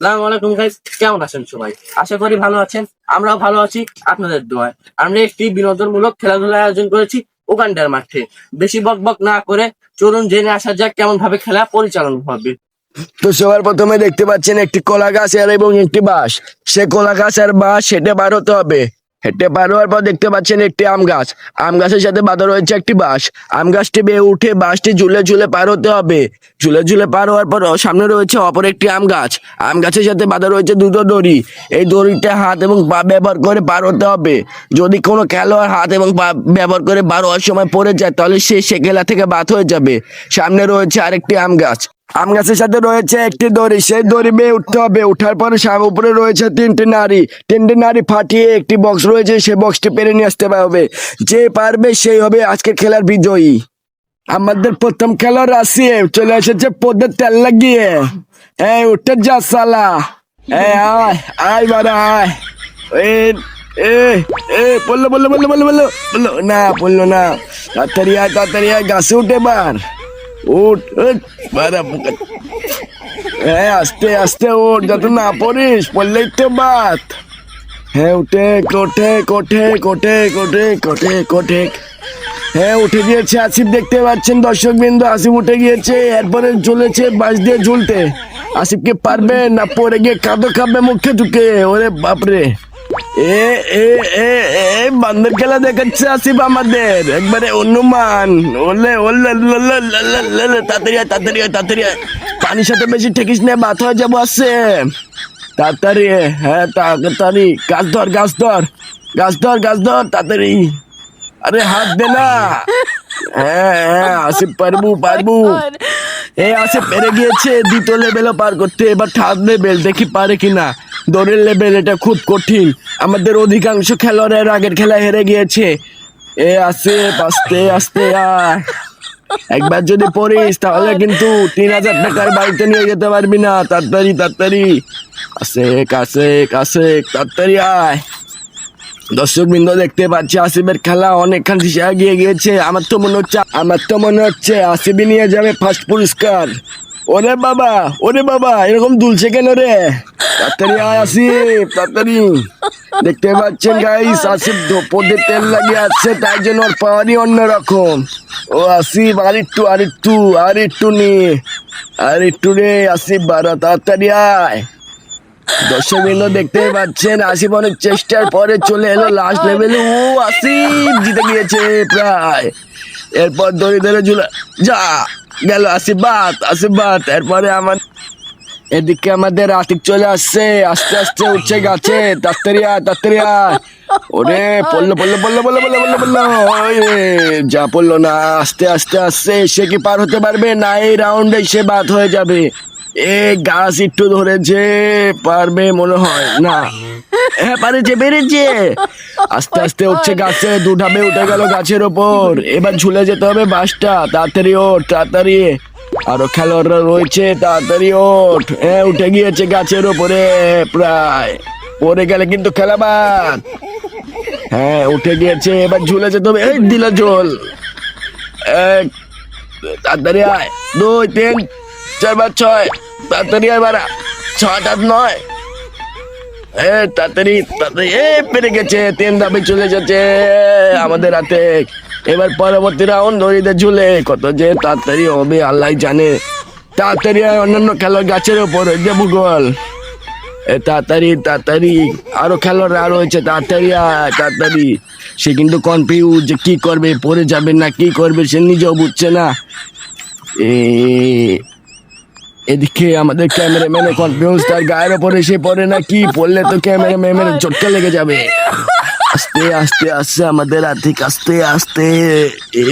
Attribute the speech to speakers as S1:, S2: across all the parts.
S1: সালাম আলাইকুম গাইস কেমন আছেন সবাই? আশা করি ভালো আছেন, আমরাও ভালো আছি, আপনাদের দোয়ায়। আমরা একটি বিনোদনমূলক খেলাধুলার আয়োজন করেছি উগান্ডার মাঠে। বেশি বক বক না করে চলুন জেনে আসা যাক কেমন ভাবে খেলা পরিচালনা হবে।
S2: তো সবার প্রথমে দেখতে পাচ্ছেন একটি কলা গাছ আর এবং একটি বাঁশ। সে কলা গাছ আর বাঁশ সেটা বার হতে হবে। হেঁটে পার হওয়ার পর দেখতে পাচ্ছেন একটি আম গাছ। আম গাছের সাথে বাঁধা রয়েছে একটি বাঁশ। আম গাছটি বেয়ে উঠে বাঁশটি ঝুলে ঝুলে পার হতে হবে। ঝুলে ঝুলে পার হওয়ার পর সামনে রয়েছে অপর একটি আম গাছ। আম গাছের সাথে বাঁধা রয়েছে দুটো দড়ি। এই দড়িটা হাত এবং পা ব্যবহার করে পার হতে হবে। যদি কোনো খেলোয়াড় হাত এবং পা ব্যবহার করে পার হওয়ার সময় পড়ে যায়, তাহলে সে সে খেলা থেকে বাদ হয়ে যাবে। সামনে রয়েছে আরেকটি আম গাছ। আম গাছের সাথে রয়েছে একটি দড়ি। সেই দড়ি বেয়ে উঠতে হবে। উঠার পরে সাম উপরে রয়েছে তিনটি নারী। তিনটি নারী ফাটিয়ে একটি বক্স রয়েছে। সেই বক্সটি পেরে নিয়ে আসতে হবে। যে পারবে সেই হবে আজকের খেলার বিজয়ী। আমাদের প্রথম খেলোয়াড় আসিয়ে চলে এসেছে পদের তেল লাগিয়ে। এই, উঠে যা সালা। এই, আয় আয় বারা আয়। এ এ বলল বলল বলল বলল বলল বলল। না বলল না। তাড়াতাড়ি আয় তাড়াতাড়ি আয়, গাছে উঠে বার উঠ বারা বুকা হ্যাঁ আস্তে আস্তে উঠ, যত না পড়িস, পড়লেই তো বাত। হ্যাঁ উঠে, কোঠে কোঠে কোঠে কোঠে কোঠে কোঠে। হ্যাঁ উঠে গিয়েছে, আসিফ দেখতে পাচ্ছেন দর্শক বিন্দু আসিফ উঠে গিয়েছে, এরপরে চলেছে বাস দিয়ে ঝুলতে। আসিফ কি পারবে না পরে গিয়ে কাঁদো খাবে মুখে ঢুকে ওরে বাপরে। এ এ এ এ, বান্দর খেলা দেখাচ্ছে আসিফ আমাদের। একবারে অনুমান। ওলে তাড়াতাড়ি তাড়াতাড়ি তাড়াতাড়ি পানির সাথে বেশি ঠেকিস না, বাত হয়ে যাব আসছে তাড়াতাড়ি হ্যাঁ তাড়াতাড়ি। গাছ ধর গাছ ধর। গাছ ধর গাছ ধর, তাড়াতাড়ি। আরে হাত দে না। হ্যাঁ হ্যাঁ আসিফ পারবু পারবু। এ আছে পেরে গিয়েছে, দ্বিতীয় লেভেলও পার করতে। এবার থার্ড লেভেল দেখি পারে কিনা। দৌড়ের লেভেল এটা খুব কঠিন। আমাদের অধিকাংশ খেলোয়াড়ের আগের খেলায় হেরে গিয়েছে। এ আসে আস্তে আস্তে, আয়। একবার যদি পড়িস, তাহলে কিন্তু তিন হাজার টাকার বাড়িতে নিয়ে যেতে পারবি না। তাড়াতাড়ি তাড়াতাড়ি। আসে কাছে কাছে তাড়াতাড়ি আয়। দর্শক বৃন্দ দেখতে পাচ্ছি আসিফের খেলা অনেকখান দিশে এগিয়ে গিয়েছে। আমার তো মনে হচ্ছে আমার তো মনে হচ্ছে আসিফই নিয়ে যাবে ফার্স্ট পুরস্কার। ওরে বাবা ওরে বাবা এরকম দুলছে কেন রে? তাড়াতাড়ি আয় আসিফ তাড়াতাড়ি। দেখতে পাচ্ছেন গাইস আসিফ পদে তেল লাগিয়ে আসছে তাই জন্য ওর পাওয়ারই অন্যরকম। ও আসিফ আর একটু আর একটু আর একটু নি আর একটু রে আসিফ বারা তাড়াতাড়ি আয়। দর্শক বিন্দু দেখতে পাচ্ছেন আসিফ অনেক চেষ্টার পরে চলে এলো লাস্ট লেভেলে ও, আসিফ জিতে গিয়েছে প্রায়। এরপর দড়ি ধরে ঝুলা যা, গেল আসিফবাদ আসিফবাদ। এরপরে আমার এদিকে আমাদের আতিক চলে আসছে, আস্তে আস্তে উঠছে গাছে। তাড়াতাড়ি আয় ওরে, পড়ল পড়ল পড়ল পড়ল পড়ল পড়ল পড়ল। যা পড়ল না, আস্তে আস্তে আস্তে। সে কি পার হতে পারবে? না, এই রাউন্ডে সে বাদ হয়ে যাবে। এ গাছ একটু ধরেছে, পারবে মনে হয়, না। হ্যাঁ পারেছে, পেরেছে। আস্তে আস্তে উঠছে গাছে দুধাবে উঠে গেল গাছের ওপর। এবার ঝুলে যেতে হবে বাসটা তাড়াতাড়ি ওঠ, তাড়াতাড়ি। আরও খেলোয়াড়রা রয়েছে, তাড়াতাড়ি ওঠ। হ্যাঁ উঠে গিয়েছে গাছের ওপরে, প্রায়। পড়ে গেলে কিন্তু খেলা বাদ। হ্যাঁ উঠে গিয়েছে, এবার ঝুলে যেতে হবে। এই, দিল ঝোল। এক, তাড়াতাড়ি আয়। দুই, তিন। চার পাঁচ ছয়, তাড়াতাড়ি আয় বারা ছয় নয়। এ, তাড়াতাড়ি তাড়াতাড়ি, এ, পেরে গেছে, তিন ধাপে চলে যাচ্ছে, আমাদের হাতে। এবার পরবর্তী রাউন্ড দড়িতে ঝুলে, কত যে তাড়াতাড়ি হবে আল্লাহ জানে। তাড়াতাড়ি অন্যান্য খেলোয়াড় গাছের ওপর যে ভূগোল তাড়াতাড়ি তাড়াতাড়ি, আরও খেলোয়াড়রা রয়েছে তাড়াতাড়ি আয়, তাড়াতাড়ি। সে কিন্তু কনফিউজ যে কি করবে, পড়ে যাবে না, কি করবে, সে নিজেও বুঝছে না। এ এদিকে আমাদের ক্যামেরাম্যানের কনফিউজ তার গায়ের ওপরে সে পড়ে না কি পড়লে তো ক্যামেরাম্যানের চটকা লেগে যাবে। আস্তে আস্তে আস্তে আমাদের আর্থিক আস্তে আস্তে এ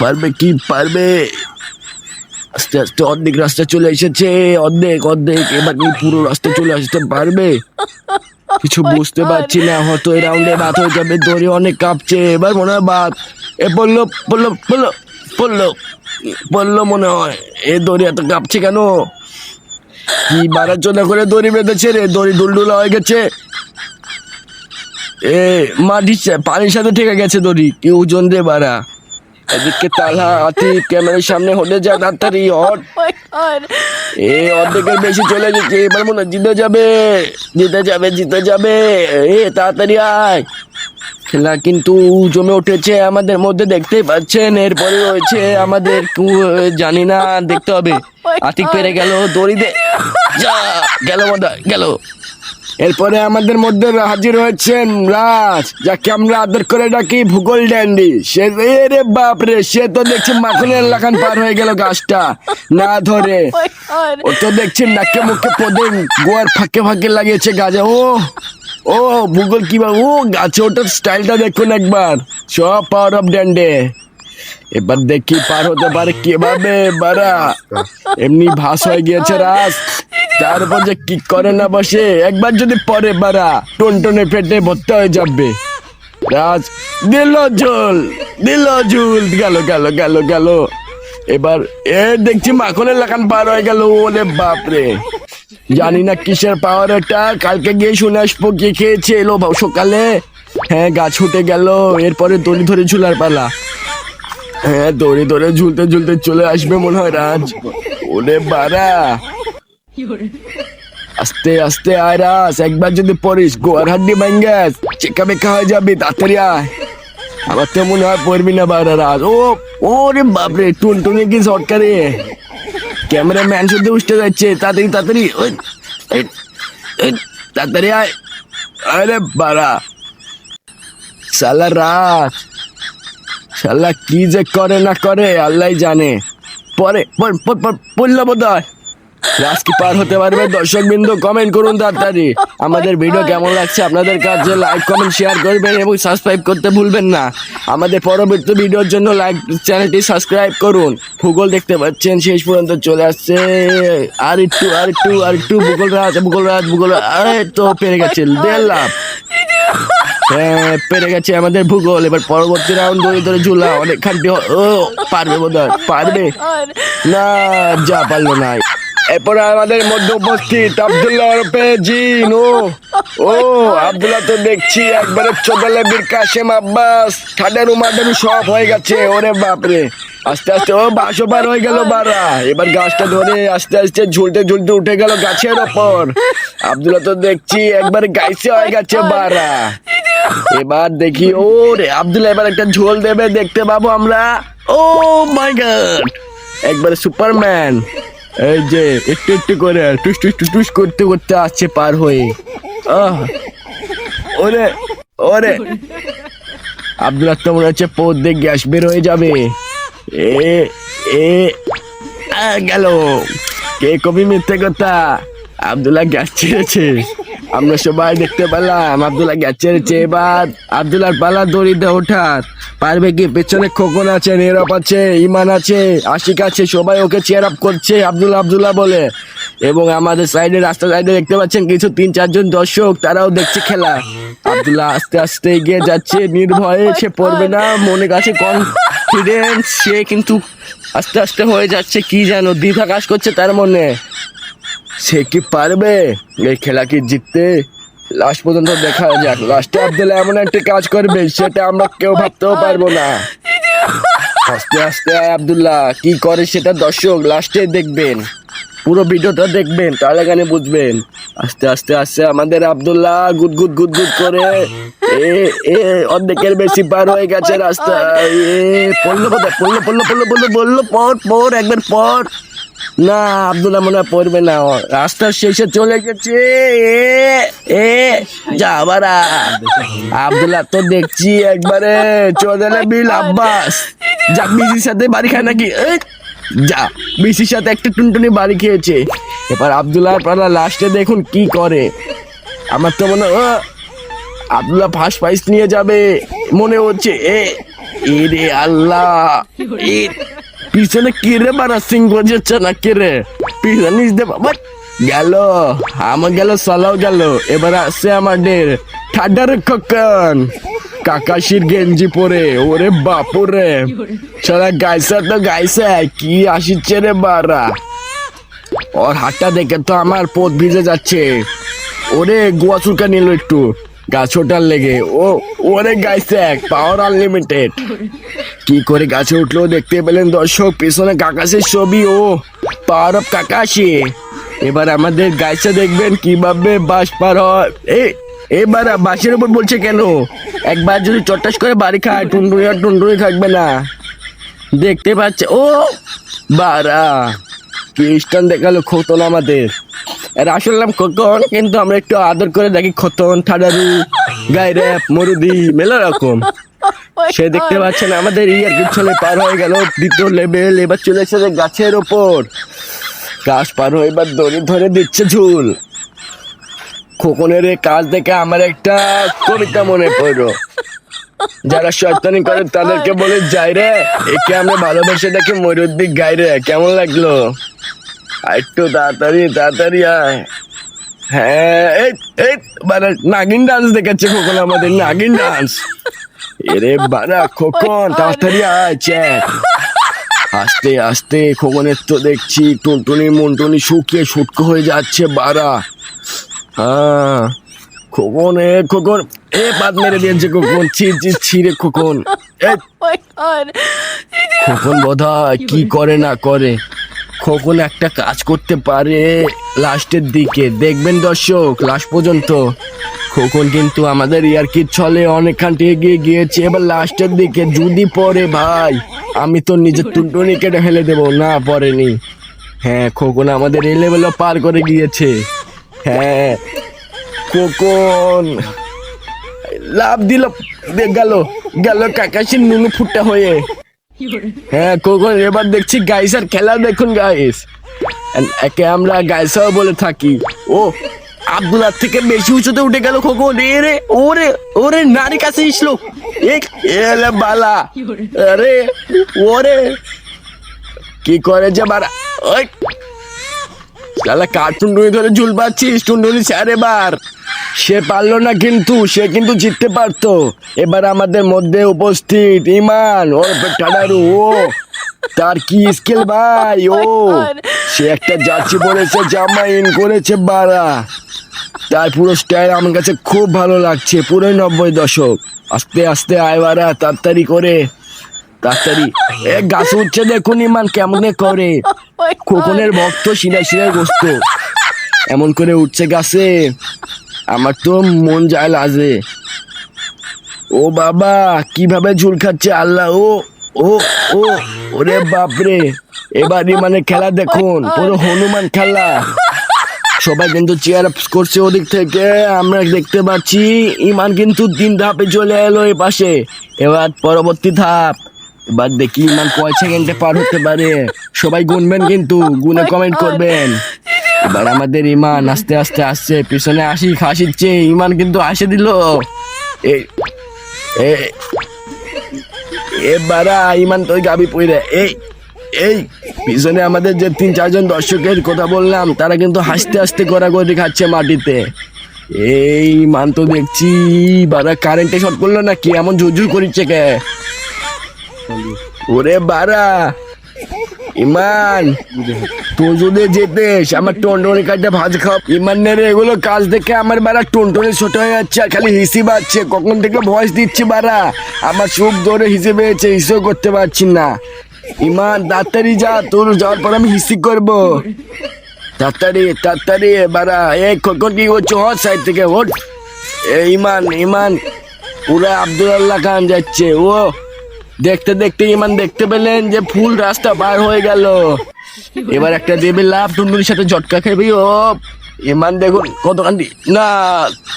S2: পারবে কি পারবে? আস্তে আস্তে অর্ধেক রাস্তা চলে এসেছে অর্ধেক অর্ধেক এবার কি পুরো রাস্তা চলে আসতে পারবে? কিছু বুঝতে পারছি না হয়তো এই রাউন্ডে বাদ হয়ে যাবে দড়ি অনেক কাঁপছে এবার মনে হয় বাদ। এ পড়ল পড়ল পড়ল পড়ল পড়ল মনে হয় এ দড়ি এত কাঁপছে কেন? কি বাড়ার জন্য করে দড়ি বেঁধেছে রে? দড়ি দুলডুলা হয়ে গেছে। এ মাটি পানির সাথে ঠেকে গেছে দড়ি। কি ওজন রে বাড়া? এদিকে তালা আতি ক্যামেরার সামনে হলে যা তাড়াতাড়ি হট। এ অর্ধেকের বেশি চলে গেছে এবার মনে হয় জিতে যাবে। জিতে যাবে জিতে যাবে। এ তাড়াতাড়ি আয়। খেলা কিন্তু জমে উঠেছে আমাদের মধ্যে দেখতেই পাচ্ছেন। এরপরে রয়েছে আমাদের জানি না দেখতে হবে। আতিক পেরে গেল দড়ি দে যা গেল মনে গেল। এরপরে আমাদের মধ্যে হাজির হয়েছেন রাজ যাকে আমরা আদর করে ডাকি ভূগোল ড্যান্ডি। সে রে বাপ রে সে তো দেখছি মাখনের লাখান পার হয়ে গেল গাছটা। না ধরে। ও তো দেখছি নাকে মুখে পদে গোয়ার ফাঁকে ফাঁকে লাগিয়েছে গাছে। ও ও ভূগোল কি বা- ও গাছে ওটার স্টাইলটা দেখুন একবার। সব পাওয়ার অফ ড্যান্ডে এবার দেখি পার হতে পারে কীভাবে বারা এমনি ভাস হয়ে গিয়েছে রাস। তারপর যে কি করে না বসে? একবার যদি পরে বারা টনটনে পেটে ভর্তি হয়ে যাবে। রাজ, দিল ঝোল, দিল ঝুল, গেল গেল গেল গেল। এবার এ দেখছি মাখনের লাগান পার হয়ে গেল, ওরে বাপরে। জানি না কিসের পাওয়ার এটা। কালকে গিয়ে শুনে আসব কি খেয়েছে এলো সকালে। হ্যাঁ গাছ উঠে গেল। এরপরে দড়ি ধরে ঝুলার পালা। হ্যাঁ দড়ি ধরে ঝুলতে ঝুলতে চলে আসবে মনে হয় রাজ। ওরে বারা আস্তে আস্তে আয় রাস একবার যদি পড়িস, গোয়ার হাড্ডি ভাঙ্গাস চেকা বেকা হয়ে যাবি, তাড়াতাড়ি আয়। আমার তো মনে হয় পড়বি না বারা রাজ। ও, ওরে বাপরে, টুনটুনি কি সরকারে ক্যামেরাম্যান শুধু উঠতে যাচ্ছে। তাড়াতাড়ি তাড়াতাড়ি। তাড়াতাড়ি আয়। আরে বারা সালা রাত সালা কি যে করে না করে আল্লাহ জানে। পর- পড়ল বোধ হয় রাজ কি পার হতে পারবে? দর্শক বিন্দু কমেন্ট করুন তাড়াতাড়ি। আমাদের ভিডিও কেমন লাগছে? আপনাদের কাছে লাইক কমেন্ট শেয়ার করবেন এবং সাবস্ক্রাইব করতে ভুলবেন না। আমাদের পরবর্তী ভিডিওর জন্য লাইক চ্যানেলটি সাবস্ক্রাইব করুন। ভূগোল দেখতে পাচ্ছেন শেষ পর্যন্ত চলে আসছে। আর একটু আর একটু আর একটু ভূগোল রাজ ভূগোল রাজ। ভূগোল আরে তো পেরে গেছে। দেখলাম হ্যাঁ পেরে গেছে আমাদের ভূগোল। এবার পরবর্তী রাউন্ড ধরে ধরে ঝুলা। অনেক ও পারবে বোধ হয় পারবে না যা পারল না এরপরে আমাদের মধ্যে উপস্থিত আব্দুল্লাহ রূপে জিন। ও ও আব্দুল্লাহ তো দেখছি একবারে চোদালে বীর কাশেম আব্বাস ঠাডারু মাডারু সব হয়ে গেছে, ওরে বাপরে। আস্তে আস্তে, ও বাসো পার হয়ে গেল বারা এবার গাছটা ধরে আস্তে আস্তে ঝুলতে ঝুলতে উঠে গেল গাছের ওপর। আব্দুল্লাহ তো দেখছি একবারে গাইছে হয়ে গেছে বারা এবার দেখি ও রে আব্দুল্লাহ, এবার একটা ঝোল দেবে দেখতে পাবো আমরা। ও মাই গড, একবারে সুপারম্যান। এই যে, একটু একটু করে, টুস টুস টুস করতে করতে আসছে পার হয়ে। আহ, ওরে ওরে। আব্দুল তো মনে হচ্ছে পর দিয়ে গ্যাস বের হয়ে যাবে। এ এ গেল। কে কবি মিথ্যে কথা? আব্দুল্লাহ গ্যাস ছেড়েছে। আমরা সবাই দেখতে পেলাম। আব্দুল্লাহ গ্যাস ছেড়েছে এবার। আব্দুল্লাহর পালা দড়িতে ওঠার। পারবে কি? পেছনে খোকন আছে, নীরব আছে, ইমান আছে, আশিক আছে, সবাই ওকে চেয়ার আপ করছে, আব্দুল্লাহ আব্দুল্লাহ বলে। এবং আমাদের সাইডে রাস্তা সাইডে দেখতে পাচ্ছেন কিছু তিন, চারজন দর্শক, তারাও দেখছে খেলা। আব্দুল্লাহ আস্তে আস্তে এগিয়ে যাচ্ছে, নির্ভয়ে সে পড়বে না, মনে কাছে কনফিডেন্স সে কিন্তু আস্তে আস্তে হয়ে যাচ্ছে, কি যেন দ্বিধা কাজ করছে তার মনে। সে কি পারবে এই খেলা কি জিততে লাস্ট পর্যন্ত দেখা যাক লাস্টে আব্দুল্লাহ এমন একটা কাজ করবে সেটা আমরা কেউ ভাবতেও পারব না আস্তে আস্তে আব্দুল্লাহ কি করে সেটা দর্শক লাস্টে দেখবেন পুরো ভিডিওটা দেখবেন তাহলে এখানে বুঝবেন আস্তে আস্তে আস্তে আমাদের আব্দুল্লাহ গুদ গুদ গুদ গুদ করে এ এ অর্ধেকের বেশি পার হয়ে গেছে রাস্তা এ পড়ল কোথায় পড়ল পড়ল পড়ল পড়ল পর পর একবার পর না আব্দুল্লাহ মনে হয় পড়বে না। রাস্তার শেষে চলে গেছে। এ এ যা বারা আব্দুল্লাহ তো দেখছি একবারে চোদলে বিল আব্বাস। যা বিজির সাথে বাড়ি খায় নাকি? যা বিসির সাথে একটা টুনটুনি বাড়ি খেয়েছে। এবার আব্দুল্লাহ পালা লাস্টে দেখুন কি করে। আমার তো মনে হয়, আব্দুল্লাহ ফার্স্ট প্রাইজ নিয়ে যাবে মনে হচ্ছে। এ রে আল্লাহ পিছনে কি রে বারা সিং যাচ্ছে না কে রে? পিছনে দে বাবা। গেল, আমার গেল সালাও গেল। এবার আসছে আমাদের ঠাডার খকন। কাকাশির গেঞ্জি পরে, ওরে বাপুরে সারা গাইসা তো গাইসা কি আসিচ্ছে রে বারা ওর হাতটা দেখে তো আমার পোত ভিজে যাচ্ছে। ওরে গোয়া চুলকা নিল একটু। গাছ ওঠার লেগে। ও ওরে গাইছে এক পাওয়ার আনলিমিটেড কি করে গাছে উঠল দেখতে পেলেন দর্শক, পেছনে কাকাশের ছবি, ও পাওয়ার অফ কাকাশি। এবার আমাদের গাইছে দেখবেন কীভাবে বাস পার হয়। এবার বাসের উপর বলছে কেন? একবার যদি চট্টাস করে বাড়ি খায়, টুনটুনি আর টুনটুনি থাকবে না। দেখতে পাচ্ছে, ও বারা খ্রিস্টান দেখাল খতন আমাদের। আর আসল নাম খতন কিন্তু আমরা একটু আদর করে দেখি খতন ঠাডারু গাইরেপ মরুদি, মেলা রকম। সে দেখতে পাচ্ছেন আমাদের ইয়ার পিছনে পার হয়ে গেল দ্বিতীয় লেভেল এবার চলে এসেছে গাছের ওপর। গাছ পার হয়ে এবার দড়ি ধরে দিচ্ছে ঝুল। খোকনের এই কাজ দেখে আমার একটা কবিতা মনে পড়ল। যারা শয়তানি করে তাদেরকে বলে, যাই রে, একে আমরা ভালোবেসে দেখে ময়ূরদ্দি গাই রে কেমন লাগল? একটু তাড়াতাড়ি তাড়াতাড়ি আয়। হ্যাঁ এই এই মানে নাগিন ডান্স দেখাচ্ছে খোকন আমাদের নাগিন ডান্স এরে বাড়া খোকন তাড়াতাড়ি আয় চ্যাট আস্তে আস্তে খোকনের তো দেখছি টুনটুনি মুনটুনি শুকিয়ে শুটকো হয়ে যাচ্ছে বাড়া। হ্যাঁ খোকন এ খোকন এ পাত মেরে দিয়েছে খোকন ছি ছি ছিঁড়ে খোকন।
S3: god.
S2: খোকন বোধ কি করে না করে? খোকন একটা কাজ করতে পারে লাস্টের দিকে। দেখবেন দর্শক, লাস্ট পর্যন্ত খোকন কিন্তু আমাদের ইয়ারকির ছলে অনেকখানটি এগিয়ে গিয়েছে। এবার লাস্টের দিকে যদি পরে ভাই, আমি তো নিজের টুনটুনি কেটে ফেলে দেবো। না পরেনি হ্যাঁ খোকন আমাদের এই পার করে গিয়েছে। হ্যাঁ খোকন। লাভ দিল গেল গেল কাকাশির নুনু ফুটা হয়ে। হ্যাঁ কোকন এবার দেখছি গাইসের খেলা দেখুন গাইস একে আমরা গাইসাও বলে থাকি। ও আব্দুল্লাহ থেকে বেশি উঁচুতে উঠে গেল খোকন রে রে, ওরে ওরে, নারী কাছে ইসলো এলে বালা। আরে, ওরে। কি করে যে বারা ওই, শালা কার্টুন টুনি ধরে ঝুল পাচ্ছিস টুনটুনি স্যার এবার। সে পারল না কিন্তু সে কিন্তু জিততে পারতো। এবার আমাদের মধ্যে উপস্থিত ইমান ও টাডারু ও। তার কি স্কিল ভাই ও? সে একটা জার্সি পড়েছে জামা ইন করেছে বাড়া তার পুরো স্টাইল আমার কাছে খুব ভালো লাগছে পুরোই নব্বই দশক। আস্তে আস্তে আয় বাড়া তাড়াতাড়ি করে তাড়াতাড়ি। এ গাছ উঠছে দেখুন ইমান কেমনে করে।
S3: Oh
S2: খোকনের ভক্ত শিরায় শিরায় গোস্ত এমন করে উঠছে গাছে। আমার তো মন যায় লাজে। ও বাবা, কীভাবে ঝুল খাচ্ছে আল্লাহ, ও ও ও, ওরে বাপরে। এবারই মানে খেলা দেখুন, পুরো হনুমান খেলা। সবাই কিন্তু চেয়ার আপ করছে ওদিক থেকে, আমরা দেখতে পাচ্ছি, ইমান কিন্তু তিন ধাপে চলে এলো এই পাশে। এবার পরবর্তী ধাপ। এবার দেখি ইমান কয় সেকেন্ডে পার হতে পারে। সবাই গুনবেন কিন্তু, গুনে কমেন্ট করবেন। এবার আমাদের ইমান আস্তে আস্তে আসছে, পিছনে আসি খাসিচ্ছে ইমান কিন্তু আসে দিল। এ- এবারা ইমান তো গাবি পইরে এই এই, পিছনে আমাদের যে তিন, চারজন দর্শকের কথা বললাম, তারা কিন্তু হাসতে হাসতে গড়াগড়ি খাচ্ছে মাটিতে। এই মান তো দেখছি বারা কারেন্টে শর্ট করল না নাকি এমন ঝুরঝুর করিচ্ছে কে? ওরে বারা ইমান, তুই যদি যেতিস আমার টনটনি কাটে ভাজ খাও। ইমান রে, এগুলো কাজ দেখে আমার বারা টনটনি ছোট হয়ে যাচ্ছে আর খালি হিসি বাজছে। কখন থেকে ভয়েস দিচ্ছি বারা আমার চোখ ধরে হিসে পেয়েছে, হিসেও করতে পারছি না। ইমান, তাড়াতাড়ি যা, তোর যাওয়ার পর আমি হিসি করব। তাড়াতাড়ি তাড়াতাড়ি বারা এই কখন কি করছ? হট সাইড থেকে, ওঠ। এ, ইমান ইমান। পুরা আব্দুল আল্লাহ খান যাচ্ছে, ও। দেখতে দেখতে ইমান দেখতে পেলেন যে ফুল রাস্তা পার হয়ে গেল। এবার একটা দেবে লাভ, টুনটুনির সাথে ঝটকা খেবি, ও। ইমান দেখুন কত কান্দি না,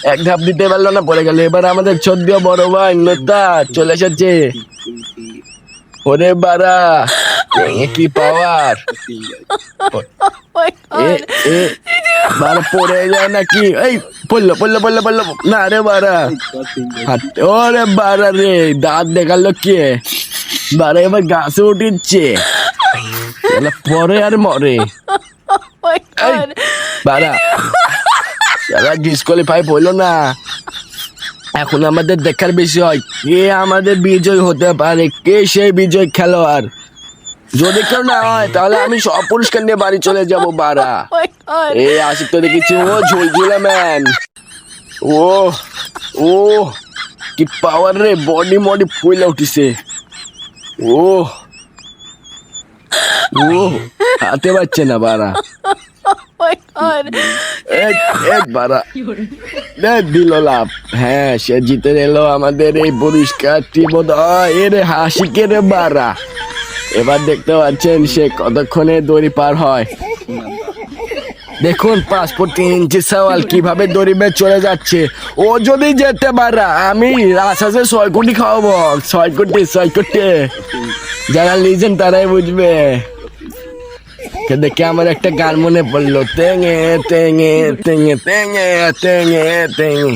S2: এক ধাপ দিতে পারল না, পড়ে গেল। এবার আমাদের চোদ্দ বড় ভাই নেতা চলে এসেছে। ওরে বারা কি পাওয়ার?
S3: Oh
S2: বারা পড়ে যায় নাকি? এই পড়ল পড়ল পড়ল পড়ল। না রে হাত ওরে বারা রে দাঁত দেখাল কে? বারা এবার গাছে উঠিচ্ছে। পরে আর মরে।
S3: Oh
S2: সারা ডিসকোয়ালিফাই হইল না এখন আমাদের দেখার বিষয় কে আমাদের বিজয় হতে পারে। কে সেই বিজয় খেলোয়াড়? যদি কেউ না হয়, তাহলে আমি সব পুরস্কার নিয়ে বাড়ি চলে যাব
S3: god.
S2: এ, আশিক তো দেখেছি। ও, ঝুলঝুলা ম্যান ও ও, কি পাওয়ার রে বডি মডি ফুলে উঠিছে। ও ও, হাতে পারছে না, বাড়া।
S3: My god.
S2: এক এক এ, দিল লাভ হ্যাঁ সে জিতে এলো আমাদের এই পুরস্কারটি বোধ হয় এর হাসিকে রে বাড়া এবার দেখতে পাচ্ছেন সে কতক্ষণে দড়ি পার হয়। দেখুন পাসপোর্ট তিন ইঞ্চি সওয়াল কীভাবে দড়ি বেয়ে চলে যাচ্ছে। ও যদি যেতে পারা আমি আশাসে ছয় কোটি খাওয়াবো। ছয় কোটি ছয় কোটি যারা লিজেন তারাই বুঝবে। দেখে আমার একটা গান মনে পড়ল তেঙে তেঙে তেঙে তেঙে তেঙে তেঙে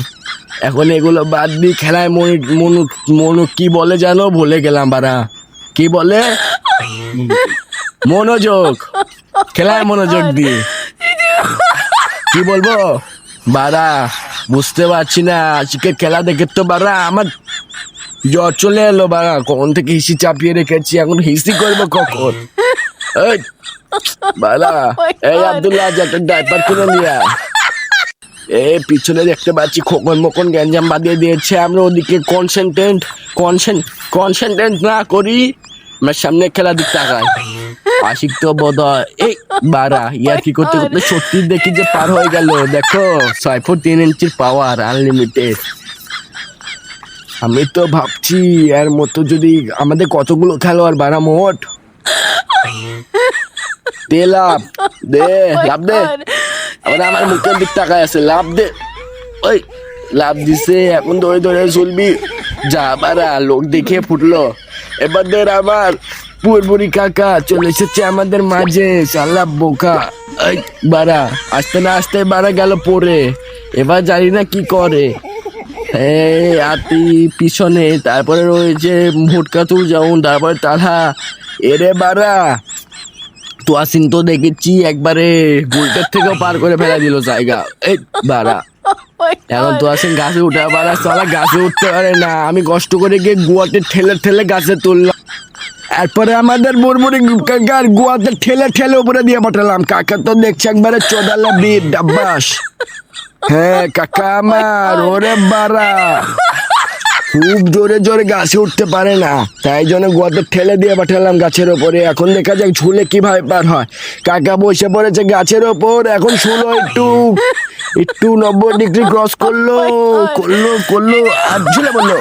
S2: এখন এগুলো বাদ দি খেলায় মনু মনু মনু কি বলে জানো? ভুলে গেলাম বারা কি বলে? মনোযোগ। খেলায় মনোযোগ দি। কি বলব? বারা বুঝতে পারছি না। আজকে খেলা দেখে তো বারা আমার জ্বর চলে এলো বারা কখন থেকে হিসি চাপিয়ে রেখেছি? এখন হিসি করব কখন? এই বালা এই আব্দুল্লাহ একটা ডাইপার কিনে নিয়ে। এই পিছনে দেখতে পাচ্ছি খোকন মকন গ্যাঞ্জাম বাদিয়ে দিয়েছে আমরা ওদিকে কনসেন্ট্রেট কনসেন্ট কনসেন্ট্রেট না করি আমার সামনে খেলা দিক তাকাই আশিক তো বোধ হয় এই বারা ইয়ার কি করতে করতে সত্যি দেখি যে পার হয়ে গেল। দেখো ছয় ফুট তিন ইঞ্চির পাওয়ার আনলিমিটেড আমি তো ভাবছি এর মতো যদি আমাদের কতগুলো খেলোয়াড় বাড়া মোট? দে লাভ দে লাভ দে।
S3: God.
S2: আবার আমার মুখের দিক তাকায় আছে লাভ দে। ওই লাভ দিছে এখন ধরে ধরে চলবি। যা বারা লোক দেখে ফুটলো। এবার দের আবার পুরপুরি কাকা চলে এসেছে আমাদের মাঝে সালা বোকা। এই বারা আসতে না আসতে বারা গেল পরে। এবার জানি না কি করে। আতি পিছনে তারপরে রয়েছে ভুটকা তুল যাউন তারপরে তারা এরে বারা তোয়াসিন তো দেখেছি একবারে বুলটের থেকেও পার করে ফেলা দিল জায়গা। এই বারা
S3: Oh
S2: এখন. তোয়াসিন গাছে উঠে পারা সালা গাছে উঠতে পারে না। আমি কষ্ট করে গিয়ে গুয়াতে ঠেলে ঠেলে গাছে তুললাম। এরপরে আমাদের বুড়বুড়ি কাকার গুয়াতে ঠেলে ঠেলে উপরে দিয়ে পাঠালাম। কাকা তো দেখছি একবারে চোদালে বীর ডাব্বাস। হ্যাঁ কাকা আমার ওরে বারা খুব জোরে জোরে গাছে উঠতে পারে না। তাই জন্য গোয়াতে ঠেলে দিয়ে পাঠালাম গাছের ওপরে। এখন দেখা যাক ঝুলে কীভাবে পার হয়। কাকা বসে পড়েছে গাছের ওপর। এখন শুলো একটু একটু নব্বই ডিগ্রি ক্রস করল করল করল, আর ঝুলে পড়ল।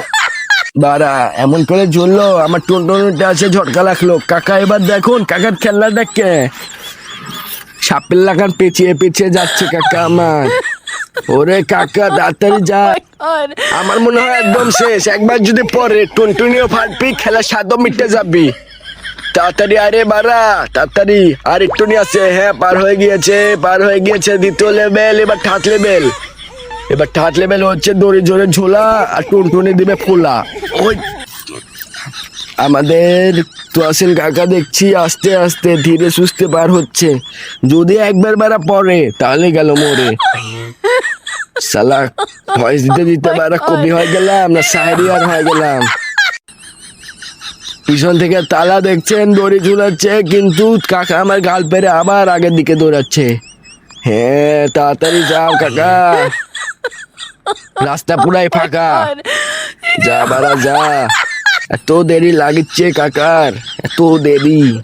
S2: বারা এমন করে ঝুললো, আমার টুনটুনিটা আছে ঝটকা লাগল। কাকা, এবার দেখুন, কাকার খেলনাটাকে সাপের লাগান পেঁচিয়ে পেঁচিয়ে যাচ্ছে কাকা আমার। ওরে কাকা তাড়াতাড়ি যা। আমার মনে হয় একদম শেষ। একবার যদি পরে টুনটুনিও ফাটবি খেলা স্বাদও মিটে যাবি। তাড়াতাড়ি আরে বাড়া তাড়াতাড়ি। আর একটু নিয়ে আছে হ্যাঁ পার হয়ে গিয়েছে পার হয়ে গিয়েছে। দ্বিতীয় লেভেল এবার থার্ড লেভেল এবার থার্ড লেভেল হচ্ছে দড়ি জোরে ঝোলা আর টুনটুনি দিবে ফোলা। ওই আমাদের তোয়াসিন কাকা দেখছি আস্তে আস্তে ধীরে সুস্থে পার হচ্ছে। যদি একবার বারা পরে তাহলে গেল মোরে সালা ভয়েস দিতে দিতে বারা কবি হয়ে গেলাম না সাহেরি আর হয়ে গেলাম? পিছন থেকে তালা দেখছেন দড়ি ঝুলাচ্ছে কিন্তু কাকা আমার গাল পেরে আবার আগের দিকে দৌড়াচ্ছে। হ্যাঁ তাড়াতাড়ি যাও কাকা। রাস্তা পুরাই ফাঁকা।
S3: God.
S2: যা বারা যা। এত দেরি লাগিচ্ছে কাকার এত দেরি।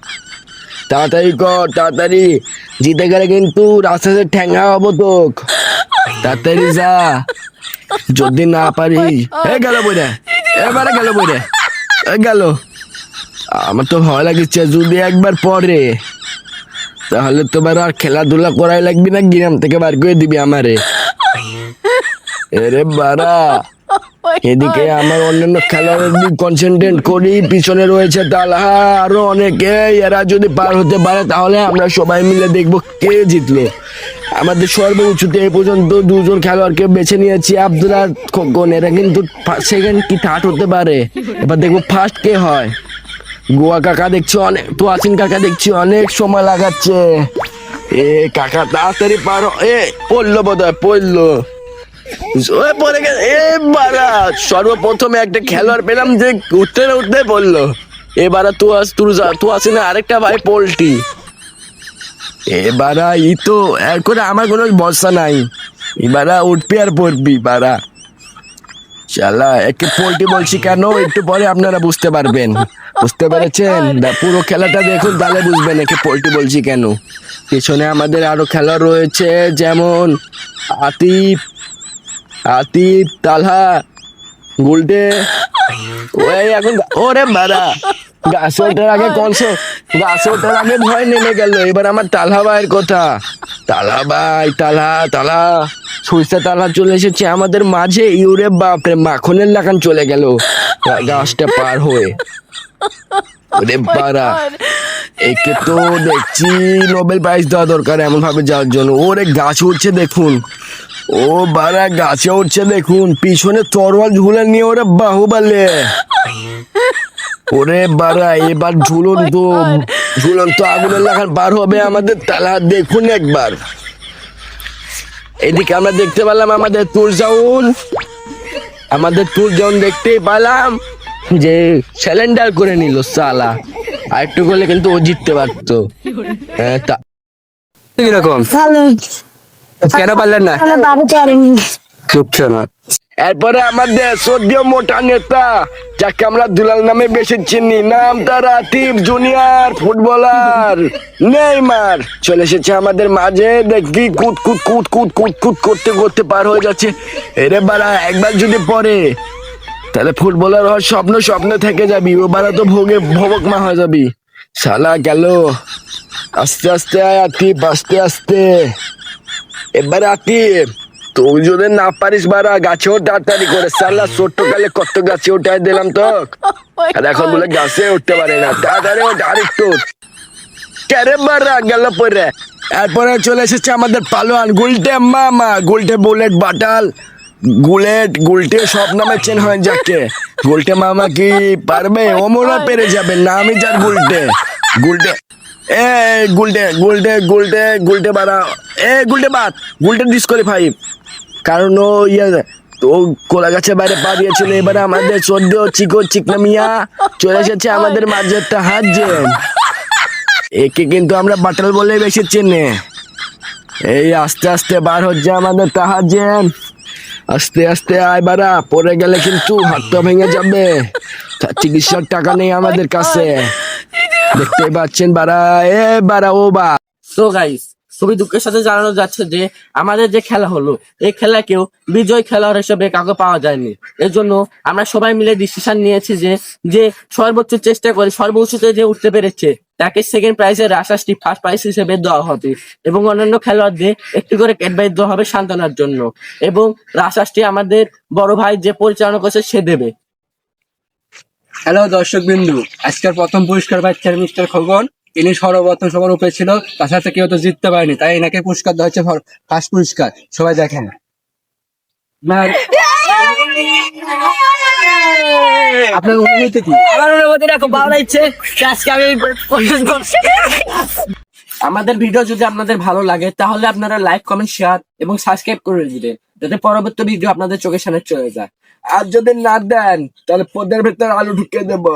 S2: তাড়াতাড়ি কর তাড়াতাড়ি। জিতে গেলে কিন্তু রাস্তাতে ঠ্যাঙ্গা হব তোক। তাড়াতাড়ি যা। যদি না পারি এ গেল বইরে এবারে গেল বইরে এ গেল। আমার তো ভয় লাগছে, যদি একবার পরে তাহলে তোমার আর খেলাধুলা করাই লাগবি না, গ্রাম থেকে বার করে দিবি আমারে। এরে বারা এদিকে আমার অন্যান্য খেলোয়াড়ের দিক কনসেন্ট্রেট করি পিছনে রয়েছে তালহা আরও অনেকে এরা যদি পার হতে পারে তাহলে আমরা সবাই মিলে দেখব কে জিতলো। আমাদের সর্বোচ্চতে এই পর্যন্ত দুজন খেলোয়াড়কে বেছে নিয়েছি আব্দুল খোকন এরা কিন্তু সেকেন্ড কি থার্ড হতে পারে। এবার দেখব ফার্স্ট কে হয়। গোয়া কাকা দেখছি অনেক তো আসিন কাকা দেখছি অনেক সময় লাগাচ্ছে। এ কাকা তাড়াতাড়ি পারো এ পড়ল বোধ হয় পড়ল। ওই পড়ে বারা সর্বপ্রথমে একটা খেলোয়াড় পেলাম যে উঠতে না উঠতে বলল এবারে তু আস তুই তু আসি না, আরেকটা ভাই পোল্ট্রি। এবারা ই তো করে আমার কোনো ভরসা নাই। এবারা উঠবি আর পড়বি বারা শালা একে পোল্ট্রি বলছি কেন? একটু পরে আপনারা বুঝতে পারবেন। বুঝতে পেরেছেন? পুরো খেলাটা দেখুন, তাহলে বুঝবেন একে পোল্ট্রি বলছি কেন। পেছনে আমাদের আরও খেলা রয়েছে, যেমন আতিফ আতিফ তালহা গুলটে। ওই এখন ওরে বাড়া গাছে ওঠার আগে কনসো গাছে ওঠার আগে ভয় নেমে গেল। এবার আমার তালহা ভাইয়ের কথা। তালা ভাই তালা তালা সরিষা তালা চলে এসেছে আমাদের মাঝে। ইউরে বাপরে মাখনের লাগান চলে গেল। গাছটা পার হয়ে। ওরে বাড়া একে তো দেখছি নোবেল প্রাইজ দেওয়া দরকার এমন ভাবে যাওয়ার জন্য। ওরে গাছ উঠছে দেখুন। ও বাড়া গাছে উঠছে দেখুন। পিছনে তরোয়াল ঝুলে নিয়ে ওরে বাহুবালে। ওরে বাড়া এবার ঝুলন তো। ঝুলন তো আগুনের লাগান বার হবে আমাদের তালা। দেখুন একবার। এদিকে আমরা দেখতে পেলাম আমাদের তুরজাউন। আমাদের তুরজাউন দেখতেই পেলাম যে স্যালেন্ডার করে নিল সালা। আর একটু করলে কিন্তু ও জিততে পারতো। হ্যাঁ তা কীরকম? কেন পারলেন না? এরপরে আমাদের মোটা নেতা যাকে আমরা দুলাল নামে বেশি চিনি নাম তার আতিফ জুনিয়র ফুটবলার নেইমার। চলে এসেছে আমাদের মাঝে দেখি কুট কুট কুট কুট কুট কুট করতে করতে পার হয়ে যাচ্ছে। এরে বাড়া একবার যদি পরে তাহলে ফুটবলার হওয়ার স্বপ্ন স্বপ্ন থেকে যাবি। ও বাড়া তো ভোগে ভবক মা হয়ে যাবি। শালা গেল। আস্তে আস্তে আয় আতিফ আস্তে আস্তে। এবার আতিফ তুই যদি না পারিস বারা গাছে তাড়াতাড়ি করে। সালা ছোট্ট কালে কত গাছে উঠাই দিলাম তো। আর এখন বলে গাছে উঠতে পারে না। তাড়াতাড়ি ওঠ আরেকটু কেরে বারা গেল পরে এরপরে চলে এসেছে আমাদের পালোয়ান গুলটে মামা গুলটে বুলেট বাটাল। গুলেট গুলটে সব নামে চেন হয় যাকে। গুলটে মামা কি পারবে? ও মনে পেরে যাবে নামই যার গুলটে। গুলটে এ, গুলটে গুলটে গুলটে গুলটে বাড়া এ, গুলটে বাদ গুলটে ডিসকোয়ালিফাই কারণ ও ইয়ে তো কোলা গাছের বাইরে পা দিয়েছিল। এবারে আমাদের সদ্য চিকো চিকনা মিয়া চলে এসেছে আমাদের মাঝে একটা হাত জেন একে কিন্তু আমরা বাটাল বলে বেশি চেনে। এই আস্তে আস্তে বার হচ্ছে আমাদের তাহার জেন আস্তে আস্তে আয় বারা পড়ে গেলে কিন্তু হাতটা ভেঙে যাবে। চিকিৎসার টাকা নেই আমাদের কাছে। দেখতে পাচ্ছেন বারা এ বারা ও বা।
S1: তো গাইস খুবই দুঃখের সাথে জানানো যাচ্ছে যে, আমাদের যে খেলা হলো, এই খেলাকেও বিজয় খেলোয়াড় হিসেবে কাউকে পাওয়া যায়নি। এর জন্য আমরা সবাই মিলে ডিসিশন নিয়েছি যে যে সর্বোচ্চ চেষ্টা করে সর্বোচ্চতে যে উঠতে পেরেছে, তাকে সেকেন্ড প্রাইজের রাশাসটি ফার্স্ট প্রাইজ হিসেবে দেওয়া হবে। এবং অন্যান্য খেলোয়াড়দের একটি করে ক্যাডবাইজ দেওয়া হবে সান্ত্বনার জন্য। এবং রাশাসটি আমাদের বড় ভাই যে পরিচালনা করছে, সে দেবে।
S4: হ্যালো দর্শক বিন্দু আজকের প্রথম পুরস্কার পাচ্ছেন মিস্টার খগন ইনি সর্বপ্রথম সবার উপরে ছিল তার সাথে কেউ তো জিততে পারেনি তাই এনাকে পুরস্কার দেওয়া হচ্ছে ফার্স্ট পুরস্কার। সবাই দেখেন। আপনার- অনুভূতি কি?
S1: আমার অনুভূতিটা খুব ভালো লাগছে। আজকে আমি আমাদের ভিডিও যদি আপনাদের ভালো লাগে তাহলে আপনারা লাইক কমেন্ট শেয়ার এবং সাবস্ক্রাইব করে দিবেন যাতে পরবর্তী ভিডিও আপনাদের চোখের সামনে চলে যায়।
S2: আর যদি না দেন তাহলে পদের ভেতর আলু ঢুকিয়ে দেবো।